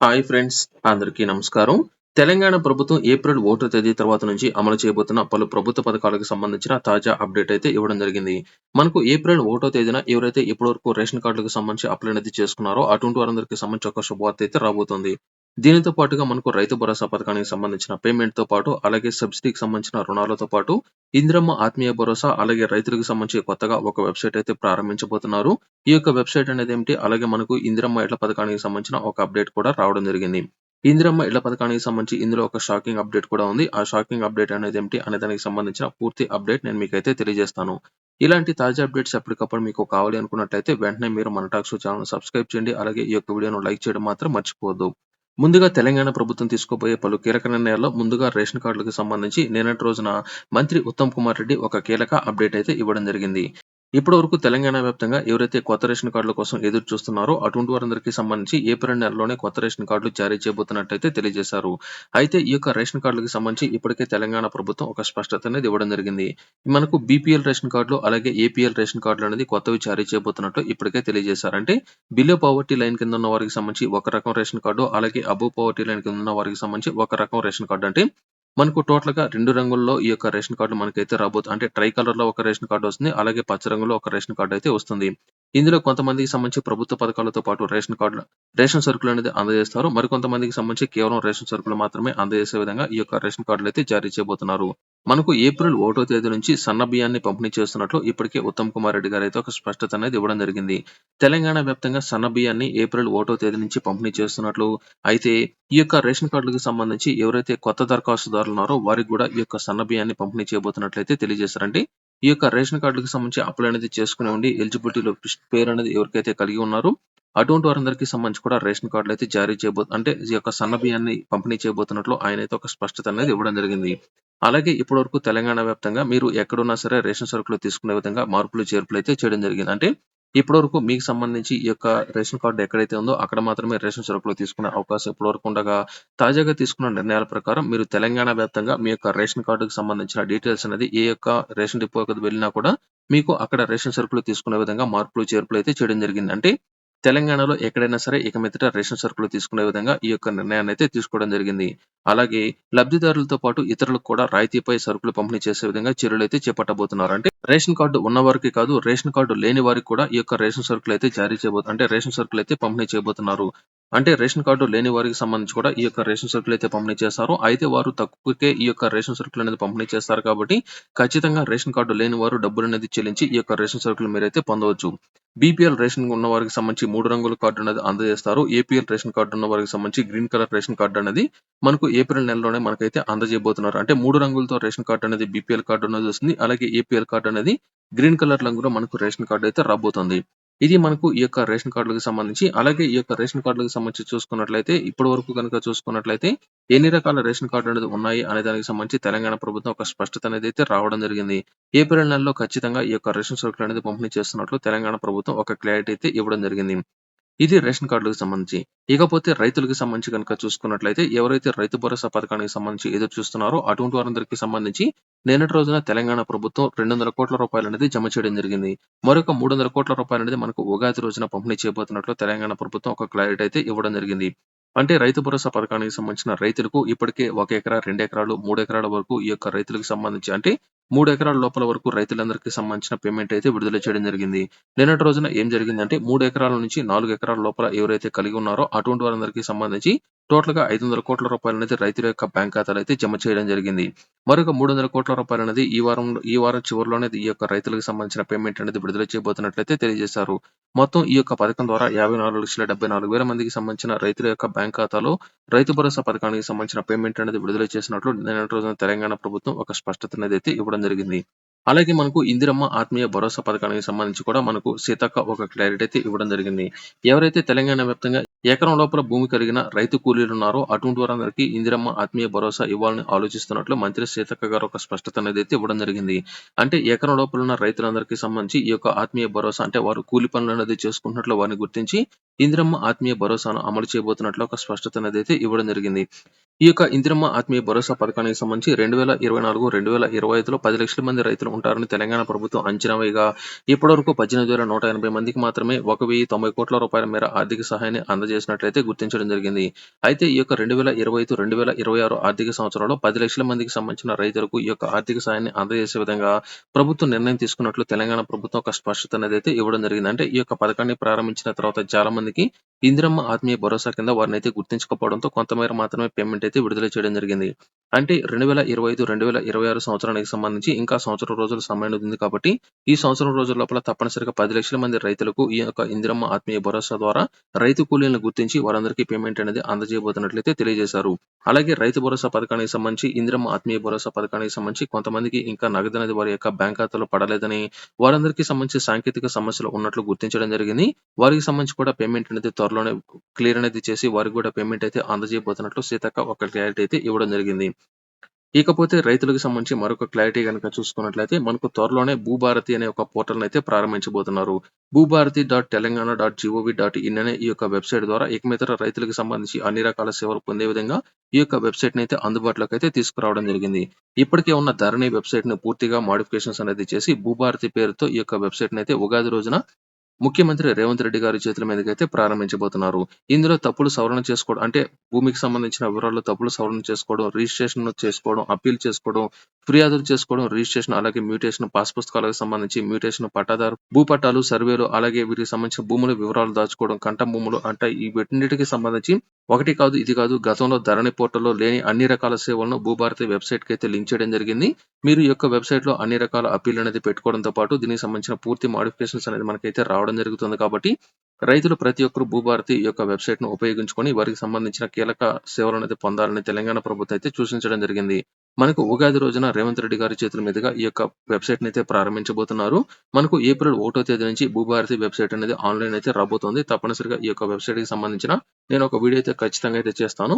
Hi friends అందరికీ నమస్కారం. తెలంగాణ ప్రభుత్వం ఏప్రిల్ ఒకటో తేదీ తర్వాత నుంచి అమలు చేయబోతున్న పలు ప్రభుత్వ పథకాలకు సంబంధించిన తాజా అప్డేట్ అయితే ఇవ్వడం జరిగింది. మనకు ఏప్రిల్ ఒకటో తేదీన ఎవరైతే ఇప్పటివరకు రేషన్ కార్డులకు సంబంధించి అప్లై అనేది చేసుకున్నారో అటువంటి వారందరికీ సంబంధించి ఒక శుభవార్త అయితే రాబోతుంది. దీనితో పాటుగా మనకు రైతు భరోసా పథకానికి సంబంధించిన పేమెంట్తో పాటు అలాగే సబ్సిడీకి సంబంధించిన రుణాలతో పాటు ఇంద్రమ్మ ఆత్మీయ భరోసా అలాగే రైతులకు సంబంధించి కొత్తగా ఒక వెబ్సైట్ అయితే ప్రారంభించబోతున్నారు. ఈ యొక్క వెబ్సైట్ అనేది ఏమిటి? అలాగే మనకు ఇందిరమ్మ ఇళ్ళ పథకానికి సంబంధించిన ఒక అప్డేట్ కూడా రావడం జరిగింది. ఇందిరమ్మ ఇళ్ళ పథకానికి సంబంధించి ఇందులో ఒక షాకింగ్ అప్డేట్ కూడా ఉంది. ఆ షాకింగ్ అప్డేట్ అనేది ఏమిటి? అనే దానికి సంబంధించిన పూర్తి అప్డేట్ నేను మీకైతే తెలియజేస్తాను. ఇలాంటి తాజా అప్డేట్స్ ఎప్పటికప్పుడు మీకు కావాలి అనుకున్నట్లయితే వెంటనే మీరు మన టాక్స్ ఛానల్ సబ్స్క్రైబ్ చేయండి. అలాగే ఈ యొక్క వీడియోను లైక్ చేయడం మాత్రం మర్చిపోవద్దు. ముందుగా తెలంగాణ ప్రభుత్వం తీసుకోబోయే పలు కీలక నిర్ణయాల్లో ముందుగా రేషన్ కార్డులకు సంబంధించి నిన్నటి రోజున మంత్రి ఉత్తమ్ కుమార్ రెడ్డి ఒక కీలక అప్డేట్ అయితే ఇవ్వడం జరిగింది. ఇప్పటి వరకు తెలంగాణ వ్యాప్తంగా ఎవరైతే కొత్త రేషన్ కార్డుల కోసం ఎదురు చూస్తున్నారో అటువంటి వారందరికీ సంబంధించి ఏప్రిల్ నెలలోనే కొత్త రేషన్ కార్డులు జారీ చేయబోతున్నట్టయితే తెలియజేశారు. అయితే ఈ యొక్క రేషన్ కార్డులకు సంబంధించి ఇప్పటికే తెలంగాణ ప్రభుత్వం ఒక స్పష్టత అనేది ఇవ్వడం జరిగింది. మనకు బీపీఎల్ రేషన్ కార్డులు అలాగే ఏపీఎల్ రేషన్ కార్డులు అనేది కొత్తవి జారీ చేయబోతున్నట్లు ఇప్పటికే తెలియజేశారు. అంటే బిలో పవర్టీ లైన్ కింద ఉన్న వారికి సంబంధించి ఒక రకం రేషన్ కార్డు అలాగే అబో పవర్టీ లైన్ కింద ఉన్న వారికి సంబంధించి ఒక రకం రేషన్ కార్డు. అంటే మనకు టోటల్గా రెండు రంగుల్లో ఈ యొక్క రేషన్ కార్డు మనకైతే రాబోతుంది అంటే ట్రై కలర్లో ఒక రేషన్ కార్డు వస్తుంది అలాగే పచ్చ రంగులో ఒక రేషన్ కార్డు అయితే వస్తుంది. ఇందులో కొంతమందికి సంబంధించి ప్రభుత్వ పథకాలతో పాటు రేషన్ కార్డు రేషన్ సరుకులు అనేది అందజేస్తారు. మరికొంతమందికి సంబంధించి కేవలం రేషన్ సరుకులు మాత్రమే అందజేసే విధంగా ఈ యొక్క రేషన్ కార్డులు అయితే జారీ చేయబోతున్నారు. మనకు ఏప్రిల్ ఒకటో తేదీ నుంచి సన్న బియ్యాన్ని పంపిణీ చేస్తున్నట్లు ఇప్పటికే ఉత్తమ్ కుమార్ రెడ్డి గారు అయితే ఒక స్పష్టత అనేది ఇవ్వడం జరిగింది. తెలంగాణ వ్యాప్తంగా సన్న బియ్యాన్ని ఏప్రిల్ ఒకటో తేదీ నుంచి పంపిణీ చేస్తున్నట్లు అయితే ఈ యొక్క రేషన్ కార్డులకు సంబంధించి ఎవరైతే కొత్త దరఖాస్తుదారులు ఉన్నారో వారికి కూడా ఈ యొక్క సన్న బియ్యాన్ని పంపిణీ చేయబోతున్నట్లయితే తెలియజేశారండి. ఈ యొక్క రేషన్ కార్డులకు సంబంధించి అప్లై అనేది చేసుకుని ఉండి ఎలిజిబిలిటీలో పేరు అనేది ఎవరికైతే కలిగి ఉన్నారో అటువంటి వారందరికీ సంబంధించి కూడా రేషన్ కార్డులు అయితే జారీ చేయబో అంటే ఈ యొక్క సన్న బియ్యాన్ని పంపిణీ చేయబోతున్నట్లు ఆయన అయితే ఒక స్పష్టత అనేది ఇవ్వడం జరిగింది. అలాగే ఇప్పటి వరకు తెలంగాణ వ్యాప్తంగా మీరు ఎక్కడున్నా సరే రేషన్ సరుకులు తీసుకునే విధంగా మార్పులు చేర్పులు అయితే చేయడం జరిగింది. అంటే ఇప్పటివరకు మీకు సంబంధించి ఈ యొక్క రేషన్ కార్డు ఎక్కడైతే ఉందో అక్కడ మాత్రమే రేషన్ సరుకులు తీసుకునే అవకాశం ఇప్పటివరకు ఉండగా తాజాగా తీసుకున్న నిర్ణయాల ప్రకారం మీరు తెలంగాణ వ్యాప్తంగా మీ యొక్క రేషన్ కార్డుకు సంబంధించిన డీటెయిల్స్ అనేది ఏ యొక్క రేషన్ డిపోకి వెళ్ళినా కూడా మీకు అక్కడ రేషన్ సరుకులు తీసుకునే విధంగా మార్పులు చేర్పులు అయితే చేయడం జరిగింది అంటే తెలంగాణలో ఎక్కడైనా సరే ఇక మీదట రేషన్ సరుకులు తీసుకునే విధంగా ఈ యొక్క నిర్ణయాన్ని అయితే తీసుకోవడం జరిగింది. అలాగే లబ్ధిదారులతో పాటు ఇతరులకు కూడా రాయితీపై సరుకులు పంపిణీ చేసే విధంగా చర్యలు అయితే చేపట్టబోతున్నారు. అంటే రేషన్ కార్డు ఉన్న వారికి కాదు రేషన్ కార్డు లేని వారికి కూడా ఈ యొక్క రేషన్ సరుకులు అయితే జారీ చేయబో అంటే రేషన్ సరుకులు అయితే పంపిణీ చేయబోతున్నారు. అంటే రేషన్ కార్డు లేని వారికి సంబంధించి కూడా ఈ యొక్క రేషన్ సరుకులు అయితే పంపిణీ చేస్తారు. అయితే వారు తక్కువకే ఈ యొక్క రేషన్ సరుకులు అనేది పంపిణీ చేస్తారు కాబట్టి ఖచ్చితంగా రేషన్ కార్డు లేని వారు డబ్బులు అనేది చెల్లించి ఈ యొక్క రేషన్ సరుకులు మీరైతే పొందవచ్చు. బీపీఎల్ రేషన్ ఉన్న వారికి సంబంధించి మూడు రంగుల కార్డు అనేది అందజేస్తారు. ఏపీఎల్ రేషన్ కార్డు ఉన్న వారికి సంబంధించి గ్రీన్ కలర్ రేషన్ కార్డు అనేది మనకు ఏప్రిల్ నెలలోనే మనకైతే అందజేయబోతున్నారు. అంటే మూడు రంగులతో రేషన్ కార్డు అనేది బీపీఎల్ కార్డు అనేది వస్తుంది. అలాగే ఏపీఎల్ కార్డు అనేది గ్రీన్ కలర్ రంగులో మనకు రేషన్ కార్డు అయితే రాబోతుంది. ఇది మనకు ఈ యొక్క రేషన్ కార్డులకు సంబంధించి అలాగే ఈ యొక్క రేషన్ కార్డులకు సంబంధించి చూసుకున్నట్లయితే ఇప్పటి వరకు కనుక చూసుకున్నట్లయితే ఎన్ని రకాల రేషన్ కార్డు అనేది ఉన్నాయి అనే దానికి సంబంధించి తెలంగాణ ప్రభుత్వం ఒక స్పష్టత అనేది అయితే రావడం జరిగింది. ఏప్రిల్ నెలలో ఖచ్చితంగా ఈ యొక్క రేషన్ సరుకులు అనేది పంపిణీ చేస్తున్నట్లు తెలంగాణ ప్రభుత్వం ఒక క్లారిటీ అయితే ఇవ్వడం జరిగింది. ఇది రేషన్ కార్డులకు సంబంధించి. ఇకపోతే రైతులకు సంబంధించి కనుక చూసుకున్నట్లయితే ఎవరైతే రైతు భరోసా పథకానికి సంబంధించి ఎదురు చూస్తున్నారో అటువంటి వారందరికీ సంబంధించి నిన్నటి రోజున తెలంగాణ ప్రభుత్వం రెండు వందల కోట్ల రూపాయలు అనేది జమ చేయడం జరిగింది. మరొక మూడు వందల కోట్ల రూపాయలు అనేది మనకు ఉగాది రోజున పంపిణీ చేయబోతున్నట్లు తెలంగాణ ప్రభుత్వం ఒక క్లారిటీ అయితే ఇవ్వడం జరిగింది. అంటే రైతు భరోసా పథకానికి సంబంధించిన రైతులకు ఇప్పటికే ఒక ఎకరా రెండు ఎకరాలు మూడు ఎకరాల వరకు ఈ యొక్క రైతులకు సంబంధించి అంటే మూడు ఎకరాల లోపల వరకు రైతులందరికీ సంబంధించిన పేమెంట్ అయితే విడుదల చేయడం జరిగింది. నిన్నటి రోజున ఏం జరిగిందంటే మూడు ఎకరాల నుంచి నాలుగు ఎకరాల లోపల ఎవరైతే కలిగి ఉన్నారో అటువంటి వారందరికీ సంబంధించి టోటల్గా ఐదు వందల కోట్ల రూపాయలు అనేది రైతుల యొక్క బ్యాంక్ ఖాతాలు అయితే జమ చేయడం జరిగింది. మరొక మూడు వందల కోట్ల రూపాయలు అనేది ఈ వారం ఈ వారం చివరిలోనే ఈ యొక్క రైతులకు సంబంధించిన పేమెంట్ అనేది విడుదల చేయబోతున్నట్లయితే తెలియజేశారు. మొత్తం ఈ యొక్క పథకం ద్వారా యాభై నాలుగు లక్షల డెబ్బై నాలుగు వేల మందికి సంబంధించిన రైతుల యొక్క బ్యాంక్ ఖాతాలో రైతు భరోసా పథకానికి సంబంధించిన పేమెంట్ అనేది విడుదల చేసినట్లు నిన్నటి రోజున తెలంగాణ ప్రభుత్వం ఒక స్పష్టత అనేది అయితే చెప్పడం జరిగింది. అలాగే మనకు ఇందిరమ్మ ఆత్మీయ భరోసా పథకానికి సంబంధించి కూడా మనకు సీతక్క ఒక క్లారిటీ అయితే ఇవ్వడం జరిగింది. ఎవరైతే తెలంగాణ వ్యాప్తంగా ఎకరం లోపల భూమి కలిగిన రైతు కూలీలు ఉన్నారో అటువంటి వారందరికీ ఇందిరమ్మ ఆత్మీయ భరోసా ఇవ్వాలని ఆలోచిస్తున్నట్లు మంత్రి సీతక్క గారు ఒక స్పష్టత అనేది అయితే ఇవ్వడం జరిగింది. అంటే ఎకరం లోపల ఉన్న రైతులందరికీ సంబంధించి ఈ యొక్క ఆత్మీయ భరోసా అంటే వారు కూలి పనులు అనేది చేసుకుంటున్నట్లు వారిని గుర్తించి ఇందిరమ్మ ఆత్మీయ భరోసాను అమలు చేయబోతున్నట్లు ఒక స్పష్టత అనేది అయితే ఇవ్వడం జరిగింది. ఈ యొక్క ఇందిరమ్మ ఆత్మీయ భరోసా పథకానికి సంబంధించి రెండు వేల ఇరవై నాలుగు రెండు వేల ఇరవై ఐదులో పది లక్షల మంది రైతులు ఉంటారని తెలంగాణ ప్రభుత్వం అంచనా వేయగా ఇప్పటివరకు పద్దెనిమిది వేల నూట ఎనభై మందికి మాత్రమే ఒక వెయ్యి తొంభై కోట్ల రూపాయల మేర ఆర్థిక సహాయాన్ని అందజేసినట్లయితే గుర్తించడం జరిగింది. అయితే ఈ యొక్క రెండు వేల ఇరవై ఐదు రెండు వేల ఇరవై ఆరు ఆర్థిక సంవత్సరంలో పది లక్షల మందికి సంబంధించిన రైతులకు ఈ యొక్క ఆర్థిక సహాయాన్ని అందజేసే విధంగా ప్రభుత్వం నిర్ణయం తీసుకున్నట్లు తెలంగాణ ప్రభుత్వం ఒక స్పష్టత అనేది అయితే ఇవ్వడం జరిగింది. అంటే ఈ యొక్క పథకాన్ని ప్రారంభించిన తర్వాత చాలా మంది మందికి ఇందిరమ్మ ఆత్మీయ భరోసా కింద వారిని అయితే గుర్తించకపోవడంతో కొంతమేర మాత్రమే పేమెంట్ అయితే విడుదల చేయడం జరిగింది. అంటే రెండు వేల ఇరవై ఐదు రెండు వేల ఇరవై ఆరు సంవత్సరానికి సంబంధించి ఇంకా సంవత్సరం రోజుల సమయం ఉంది కాబట్టి ఈ సంవత్సరం రోజుల లోపల తప్పనిసరిగా పది లక్షల మంది రైతులకు ఈ యొక్క ఇందిరమ్మ ఆత్మీయ భరోసా ద్వారా రైతు కూలీలను గుర్తించి వారందరికీ పేమెంట్ అనేది అందజేయబోతున్నట్లయితే తెలియజేశారు. అలాగే రైతు భరోసా పథకానికి సంబంధించి ఇందిరమ్మ ఆత్మీయ భరోసా పథకానికి సంబంధించి కొంతమందికి ఇంకా నగదు అనేది వారి యొక్క బ్యాంక్ ఖాతాలో పడలేదని వారందరికీ సంబంధించి సాంకేతిక సమస్యలు ఉన్నట్లు గుర్తించడం జరిగింది. వారికి సంబంధించి కూడా పేమెంట్ అనేది త్వరలోనే క్లియర్ అనేది చేసి వారికి కూడా పేమెంట్ అయితే అందజేయబోతున్నట్లు సీతక్క ఒక క్లారిటీ అయితే ఇవ్వడం జరిగింది. ఇకపోతే రైతులకు సంబంధించి మరొక క్లారిటీ కనుక చూసుకున్నట్లయితే మనకు త్వరలోనే భూభారతి అనే ఒక పోర్టల్ అయితే ప్రారంభించబోతున్నారు. Bhubharati dot Telangana dot gov dot in అనే ఈ యొక్క వెబ్సైట్ ద్వారా ఇకమితర రైతులకు సంబంధించి అన్ని రకాల సేవలు పొందే విధంగా ఈ యొక్క వెబ్సైట్ని అయితే అందుబాటులోకి అయితే తీసుకురావడం జరిగింది. ఇప్పటికే ఉన్న ధరణి వెబ్సైట్ను పూర్తిగా మాడిఫికేషన్స్ అనేది చేసి భూభారతి పేరుతో ఈ యొక్క వెబ్సైట్ని అయితే ఉగాది రోజున ముఖ్యమంత్రి రేవంత్ రెడ్డి గారి చేతుల మీదకైతే ప్రారంభించబోతున్నారు. ఇందులో తప్పులు సవరణ చేసుకోవడం అంటే భూమికి సంబంధించిన వివరాల్లో తప్పులు సవరణ చేసుకోవడం రిజిస్ట్రేషన్ చేసుకోవడం అప్పీల్ చేసుకోవడం ఫిర్యాదులు చేసుకోవడం రిజిస్ట్రేషన్ అలాగే మ్యూటేషన్ పాస్ పుస్తకాలకు సంబంధించి మ్యూటేషన్ పట్టాదారు భూపట్టాలు సర్వేలు అలాగే వీటికి సంబంధించిన భూముల వివరాలు దాచుకోవడం కంట భూములు అంటే ఈ వీటికి సంబంధించి ఒకటి కాదు ఇది కాదు గతంలో ధరణి పోర్టల్లో లేని అన్ని రకాల సేవలను భూభారతి వెబ్సైట్కి అయితే లింక్ చేయడం జరిగింది. మీరు ఈ యొక్క వెబ్సైట్లో అన్ని రకాల అప్పీల్ అనేది పెట్టుకోవడంతో పాటు దీనికి సంబంధించిన పూర్తి మాడిఫికేషన్స్ అనేది మనకైతే రావడం జరుగుతుంది కాబట్టి రైతులు ప్రతి ఒక్కరు భూభారతి యొక్క వెబ్సైట్ను ఉపయోగించుకొని వారికి సంబంధించిన కీలక సేవలు అనేది పొందాలని తెలంగాణ ప్రభుత్వం అయితే సూచించడం జరిగింది. మనకు ఉగాది రోజున రేవంత్ రెడ్డి గారి చేతుల మీదుగా ఈ యొక్క వెబ్సైట్ని అయితే ప్రారంభించబోతున్నారు. మనకు ఏప్రిల్ ఒకటో తేదీ నుంచి భూభారతి వెబ్సైట్ అనేది ఆన్లైన్ అయితే రాబోతోంది. తప్పనిసరిగా ఈ యొక్క వెబ్సైట్కి సంబంధించిన నేను ఒక వీడియో అయితే ఖచ్చితంగా అయితే చేస్తాను.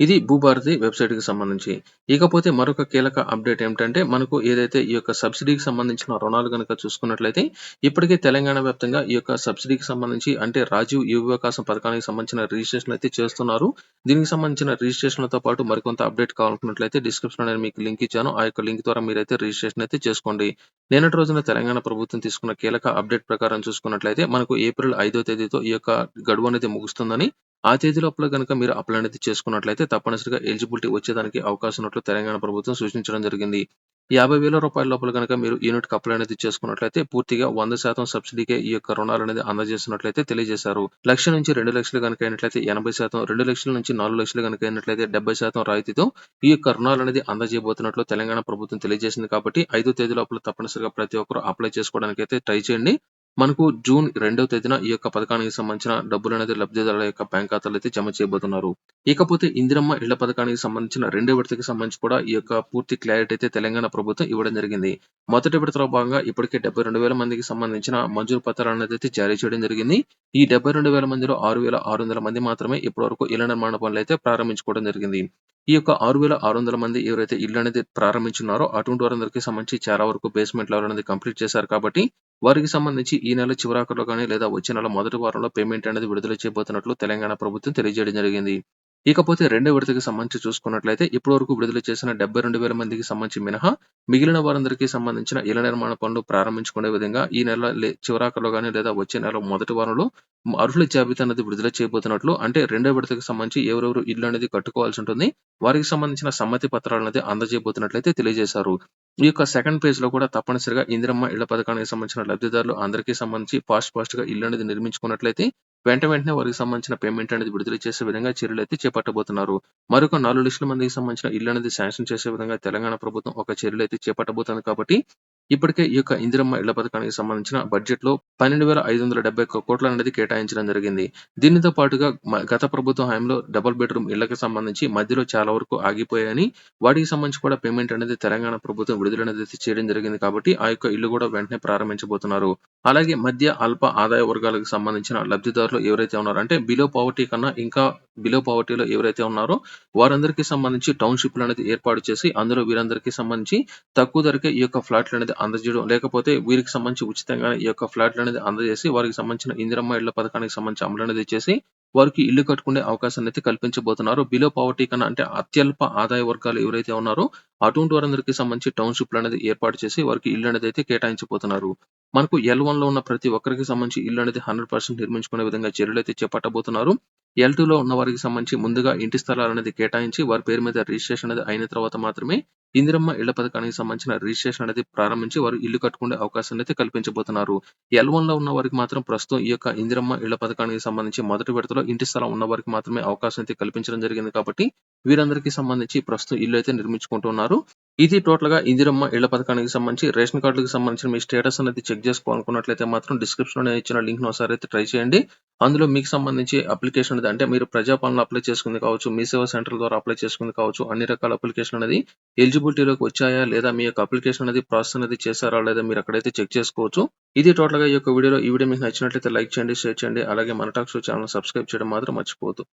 ఇది భూభారతి వెబ్సైట్కి సంబంధించి. ఇకపోతే మరొక కీలక అప్డేట్ ఏమిటంటే మనకు ఏదైతే ఈ యొక్క సబ్సిడీకి సంబంధించిన రుణాలు కనుక చూసుకున్నట్లయితే ఇప్పటికే తెలంగాణ వ్యాప్తంగా ఈ యొక్క సబ్సిడీకి సంబంధించి అంటే రాజీవ్ యువ వికాసం పథకానికి సంబంధించిన రిజిస్ట్రేషన్ అయితే చేస్తున్నారు. దీనికి సంబంధించిన రిజిస్ట్రేషన్లతో పాటు మరికొంత అప్డేట్ కావాలనుకున్నట్లయితే డిస్క్రిప్షన్ నేను మీకు లింక్ ఇచ్చాను. ఆ యొక్క లింక్ ద్వారా మీరైతే రిజిస్ట్రేషన్ అయితే చేసుకోండి. నిన్నటి రోజున తెలంగాణ ప్రభుత్వం తీసుకున్న కీలక అప్డేట్ ప్రకారం చూసుకున్నట్లయితే మనకు ఏప్రిల్ ఐదో తేదీతో ఈ యొక్క గడువు అనేది ముగుస్తుందని ఆ తేదీ లోపల కనుక మీరు అప్లై అనేది చేసుకున్నట్లయితే తప్పనిసరిగా ఎలిజిబిలిటీ వచ్చేదానికి అవకాశం ఉన్నట్లు తెలంగాణ ప్రభుత్వం సూచించడం జరిగింది. యాభై వేల రూపాయల లోపల కనుక మీరు యూనిట్ అప్లై అనేది చేసుకున్నట్లయితే పూర్తిగా వంద శాతం సబ్సిడీకే ఈ యొక్క రుణాలు అనేది అందజేస్తున్నట్లయితే తెలియజేశారు. లక్ష నుంచి రెండు లక్షలు కనుక అయినట్లయితే ఎనభై శాతం రెండు లక్షల నుంచి నాలుగు లక్షలు కనుక అయినట్లయితే డెబ్బై శాతం రాయితీతో ఈ యొక్క రుణాలు అనేది అందజేయబోతున్నట్లు తెలంగాణ ప్రభుత్వం తెలియజేసింది కాబట్టి ఐదో తేదీ లోపల తప్పనిసరిగా ప్రతి ఒక్కరు అప్లై చేసుకోవడానికి అయితే ట్రై చేయండి. మనకు జూన్ రెండవ తేదీన ఈ యొక్క పథకానికి సంబంధించిన డబ్బులు అనేది లబ్ధిదారుల యొక్క బ్యాంక్ ఖాతాలో అయితే జమ చేయబోతున్నారు. ఇకపోతే ఇందిరమ్మ ఇళ్ళ పథకానికి సంబంధించిన రెండో విడతకి సంబంధించి కూడా ఈ యొక్క పూర్తి క్లారిటీ అయితే తెలంగాణ ప్రభుత్వం ఇవ్వడం జరిగింది. మొదటి విడతలో భాగంగా ఇప్పటికే డెబ్బై రెండు వేల మందికి సంబంధించిన మంజూరు పత్రాలు అనేది అయితే జారీ చేయడం జరిగింది. ఈ డెబ్బై రెండు వేల మందిలో ఆరు వేల ఆరు వందల మంది మాత్రమే ఇప్పటి వరకు ఇళ్ళ నిర్మాణ పనులు అయితే ప్రారంభించుకోవడం జరిగింది. ఈ యొక్క ఆరు వేల ఆరు వందల మంది ఎవరైతే ఇల్లు అనేది ప్రారంభించున్నారో అటువంటి వారందరికీ సంబంధించి చాలా వరకు బేస్మెంట్ లెవెల్ అనేది కంప్లీట్ చేశారు కాబట్టి వారికి సంబంధించి ఈ నెల చివరాఖరులో కానీ లేదా వచ్చే నెల మొదటి వారంలో పేమెంట్ అనేది విడుదల చేయబోతున్నట్లు తెలంగాణ ప్రభుత్వం తెలియజేయడం జరిగింది. ఇకపోతే రెండో విడతకి సంబంధించి చూసుకున్నట్లయితే ఇప్పటి వరకు విడుదల చేసిన డెబ్బై రెండు వేల మందికి సంబంధించి మినహా మిగిలిన వారందరికీ సంబంధించిన ఇళ్ళ నిర్మాణ పనులు ప్రారంభించుకునే విధంగా ఈ నెల చివరాఖరులో కానీ లేదా వచ్చే నెల మొదటి వారంలో అర్హుల జాబితా అనేది విడుదల చేయబోతున్నట్లు అంటే రెండో విడతకి సంబంధించి ఎవరెవరు ఇల్లు అనేది కట్టుకోవాల్సి ఉంటుంది వారికి సంబంధించిన సమ్మతి పత్రాలు అనేది అందజేయబోతున్నట్లయితే తెలియజేశారు. ఈ యొక్క సెకండ్ పేజ్లో కూడా తప్పనిసరిగా ఇందిరమ్మ ఇళ్ళ పథకానికి సంబంధించిన లబ్ధిదారులు అందరికీ సంబంధించి ఫాస్ట్ ఫాస్ట్గా ఇల్లు అనేది నిర్మించుకున్నట్లయితే వెంట వెంటనే వారికి సంబంధించిన పేమెంట్ అనేది విడుదల చేసే విధంగా చర్యలు అయితే చేపట్టబోతున్నారు. మరొక నాలుగు లక్షల మందికి సంబంధించిన ఇల్లు అనేది శాంక్షన్ చేసే విధంగా తెలంగాణ ప్రభుత్వం ఒక చర్యలు అయితే చేపట్టబోతుంది కాబట్టి ఇప్పటికే ఈ యొక్క ఇందిరమ్మ ఇళ్ళ పథకానికి సంబంధించిన బడ్జెట్లో పన్నెండు వేల ఐదు వందల డెబ్బై ఒక్క కోట్ల అనేది కేటాయించడం జరిగింది. దీనితో పాటుగా గత ప్రభుత్వ హయాంలో డబుల్ బెడ్రూమ్ ఇళ్ళకు సంబంధించి మధ్యలో చాలా వరకు ఆగిపోయాయని వాటికి సంబంధించి కూడా పేమెంట్ అనేది తెలంగాణ ప్రభుత్వం విడుదల అనేది చేయడం జరిగింది కాబట్టి ఆ యొక్క ఇల్లు కూడా వెంటనే ప్రారంభించబోతున్నారు. అలాగే మధ్య అల్ప ఆదాయ వర్గాలకు సంబంధించిన లబ్ధిదారులు ఎవరైతే ఉన్నారో అంటే బిలో పవర్టీ కన్నా ఇంకా బిలో పావర్టీలో ఎవరైతే ఉన్నారో వారందరికీ సంబంధించి టౌన్‌షిప్‌లు అనేది ఏర్పాటు చేసి అందులో వీరందరికీ సంబంధించి తక్కువ ధరకే ఈ యొక్క ఫ్లాట్‌లు అనేది అందజేయడం లేకపోతే వీరికి సంబంధించి ఉచితంగా ఈ యొక్క ఫ్లాట్‌లు అనేది అందజేసి వారికి సంబంధించిన ఇందిరమ్మ ఇళ్ళ పథకానికి సంబంధించి అమలు అనేది చేసి వారికి ఇల్లు కట్టుకునే అవకాశాన్ని అయితే కల్పించబోతున్నారు. బిలో పావర్టీ కన్నా అంటే అత్యల్ప ఆదాయ వర్గాలు ఎవరైతే ఉన్నారో అటువంటి వారందరికీ సంబంధించి టౌన్‌షిప్‌లు అనేది ఏర్పాటు చేసి వారికి ఇల్లు అనేది అయితే కేటాయించబోతున్నారు. మనకు ఎల్ వన్‌లో ఉన్న ప్రతి ఒక్కరికి సంబంధించి ఇల్లు అనేది 100% నిర్మించుకునే విధంగా చర్యలైతే చేపట్టబోతున్నారు. ఎల్ టూలో ఉన్న వారికి సంబంధించి ముందుగా ఇంటి స్థలాలనేది కేటాయించి వారి పేరు మీద రిజిస్ట్రేషన్ అనేది అయిన తర్వాత మాత్రమే ఇందిరమ్మ ఇళ్ళ పథకానికి సంబంధించిన రిజిస్ట్రేషన్ అనేది ప్రారంభించి వారు ఇల్లు కట్టుకునే అవకాశాన్ని అయితే కల్పించబోతున్నారు. ఎల్ వన్‌లో ఉన్న వారికి మాత్రం ప్రస్తుతం ఈ యొక్క ఇందిరమ్మ ఇళ్ళ పథకానికి సంబంధించి మొదటి విడతలో ఇంటి స్థలం ఉన్న వారికి మాత్రమే అవకాశం అయితే కల్పించడం జరిగింది కాబట్టి వీరందరికీ సంబంధించి ప్రస్తుతం ఇల్లు అయితే నిర్మించుకుంటున్నారు. ఇది టోటల్గా ఇందిరమ్మ ఇళ్ళ పథకానికి సంబంధించి రేషన్ కార్డులకు సంబంధించిన మీ స్టేటస్ అనేది చెక్ చేసుకోవాలనుకున్నట్లయితే మాత్రం డిస్క్రిప్షన్లో ఇచ్చిన లింక్‌ని ఒకసారి అయితే ట్రై చేయండి. అందులో మీకు సంబంధించి అప్లికేషన్ అనేది అంటే మీరు ప్రజాపాలన అప్లై చేసుకుంది కావచ్చు, మీ సేవా సెంటర్ ద్వారా అప్లై చేసుకుంది కావచ్చు, అన్ని రకాల అప్లికేషన్ అనేది ఎలిజిబిలిటీలోకి వచ్చాయా లేదా మీ యొక్క అప్లికేషన్ అనేది ప్రాసెస్ అనేది చేశారా లేదా మీరు అక్కడైతే చెక్ చేసుకోవచ్చు. ఇది టోటల్‌గా ఈ యొక్క వీడియోలో ఈ వీడియో మీకు నచ్చినట్లయితే లైక్ చేయండి, షేర్ చేయండి. అలాగే మన టాక్ షో ఛానెల్‌ని సబ్స్క్రైబ్ చేయడం మాత్రం మర్చిపోవద్దు.